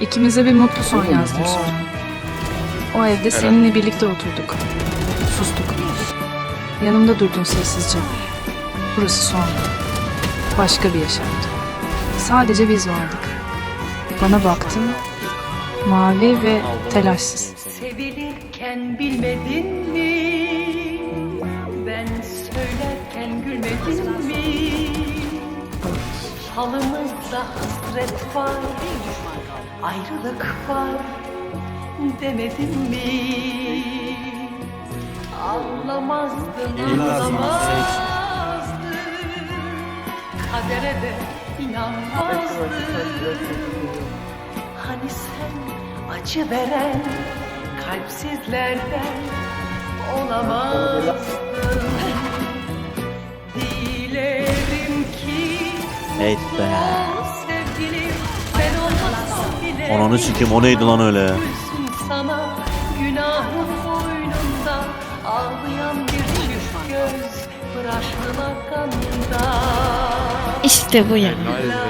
İkimize bir mutlu son yazdım sonra. O evde seninle birlikte oturduk. Sustuk. Yanımda durdun sessizce. Burası son. Başka bir yaşamdı. Sadece biz vardık. Bana baktın. Mavi ve telaşsız. Sevilirken bilmedin mi? Ben söylerken gülmedin mi? Halımızda hasret var, ayrılık var demedin mi? Ağlamazdın, ağlamazdın, kadere de inanmazdın. Hani sen acı veren kalpsizlerden olamazdın Dilerim ki Evet be. Ananı sikeyim o neydi lan öyle? Sana günahın boynunda. Ağlayan bir göz bıraktın arkamda İşte bu ya. La